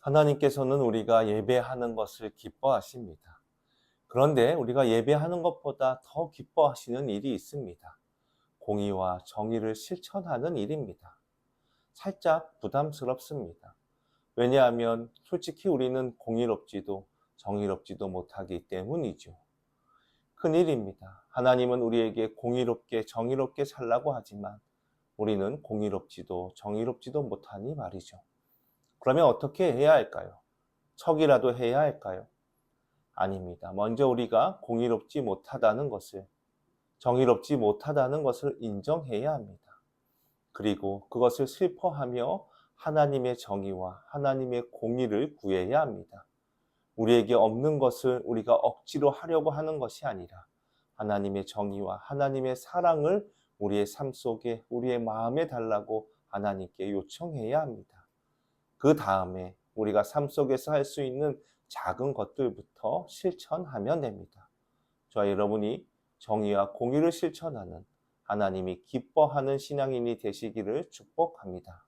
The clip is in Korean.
하나님께서는 우리가 예배하는 것을 기뻐하십니다. 그런데 우리가 예배하는 것보다 더 기뻐하시는 일이 있습니다. 공의와 정의를 실천하는 일입니다. 살짝 부담스럽습니다. 왜냐하면 솔직히 우리는 공의롭지도 정의롭지도 못하기 때문이죠. 큰일입니다. 하나님은 우리에게 공의롭게 정의롭게 살라고 하지만 우리는 공의롭지도 정의롭지도 못하니 말이죠. 그러면 어떻게 해야 할까요? 척이라도 해야 할까요? 아닙니다. 먼저 우리가 공의롭지 못하다는 것을, 정의롭지 못하다는 것을 인정해야 합니다. 그리고 그것을 슬퍼하며 하나님의 정의와 하나님의 공의를 구해야 합니다. 우리에게 없는 것을 우리가 억지로 하려고 하는 것이 아니라 하나님의 정의와 하나님의 사랑을 우리의 삶 속에 우리의 마음에 달라고 하나님께 요청해야 합니다. 그 다음에 우리가 삶 속에서 할 수 있는 작은 것들부터 실천하면 됩니다. 저와 여러분이 정의와 공의를 실천하는 하나님이 기뻐하는 신앙인이 되시기를 축복합니다.